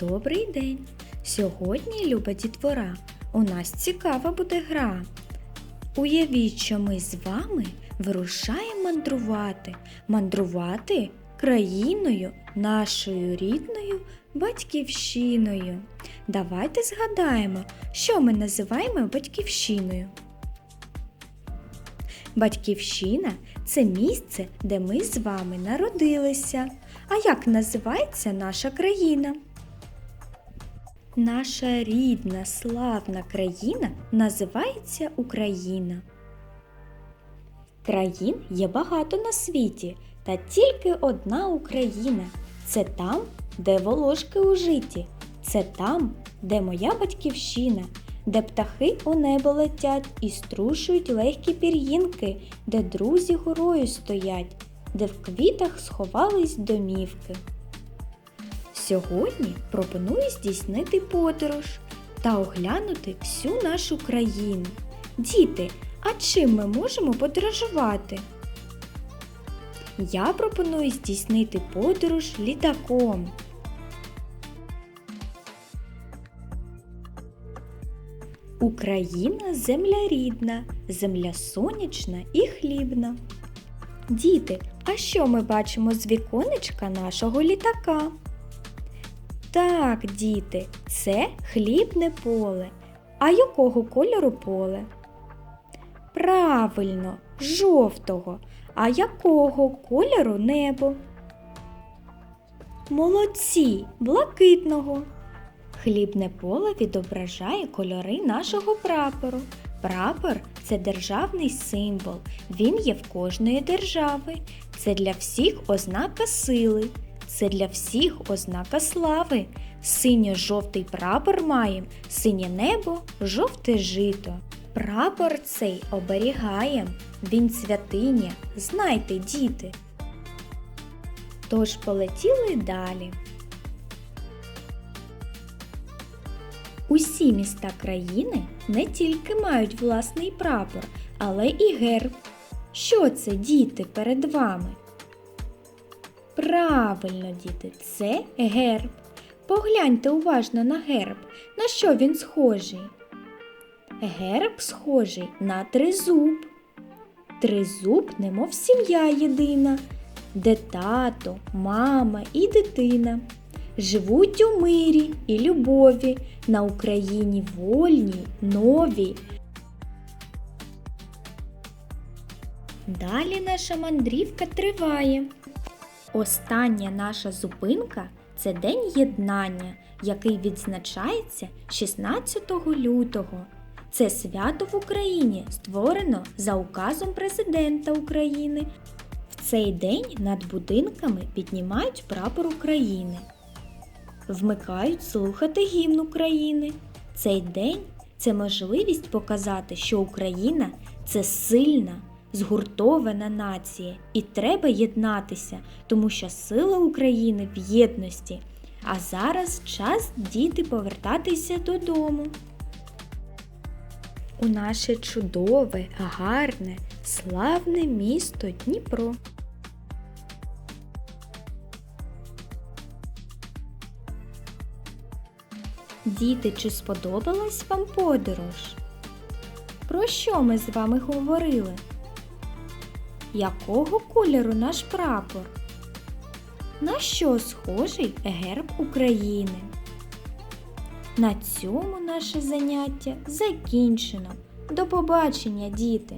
Добрий день! Сьогодні, люба дітвора, у нас цікава буде гра. Уявіть, що ми з вами вирушаємо мандрувати, мандрувати країною нашою рідною батьківщиною. Давайте згадаємо, що ми називаємо батьківщиною. Батьківщина це місце, де ми з вами народилися. А як називається наша країна? Наша рідна славна країна називається Україна. Країн є багато на світі, та тільки одна Україна. Це там, де волошки у житті, це там, де моя батьківщина, де птахи у небо летять і струшують легкі пір'їнки, де друзі горою стоять, де в квітах сховались домівки. Сьогодні пропоную здійснити подорож та оглянути всю нашу країну. Діти, а чим ми можемо подорожувати? Я пропоную здійснити подорож літаком. Україна земля рідна, земля сонячна і хлібна. Діти, а що ми бачимо з віконечка нашого літака? Так, діти, це хлібне поле. А якого кольору поле? Правильно, жовтого. А якого кольору небо? Молодці, блакитного. Хлібне поле відображає кольори нашого прапору. Прапор це державний символ. Він є в кожної держави. Це для всіх ознака сили. Це для всіх ознака слави. Синьо-жовтий прапор маєм, синє небо, жовте жито. Прапор цей оберігаєм, він святиня, знайте, діти. Тож полетіли далі. Усі міста країни не тільки мають власний прапор, але і герб. Що це, діти, перед вами? Правильно, діти, це герб. Погляньте уважно на герб. На що він схожий? Герб схожий на тризуб. Тризуб, немов сім'я єдина, де тато, мама і дитина живуть у мирі і любові на Україні вольній, новій. Далі наша мандрівка триває. Остання наша зупинка це День єднання, який відзначається 16 лютого. Це свято в Україні створено за указом президента України. В цей день над будинками піднімають прапор України, вмикають слухати гімн України. Цей день це можливість показати, що Україна це сильна, згуртована нація, і треба єднатися, тому що сила України в єдності. А зараз час діти повертатися додому. У наше чудове, гарне, славне місто Дніпро. Діти, чи сподобалась вам подорож? Про що ми з вами говорили? Якого кольору наш прапор? На що схожий герб України? На цьому наше заняття закінчено. До побачення, діти!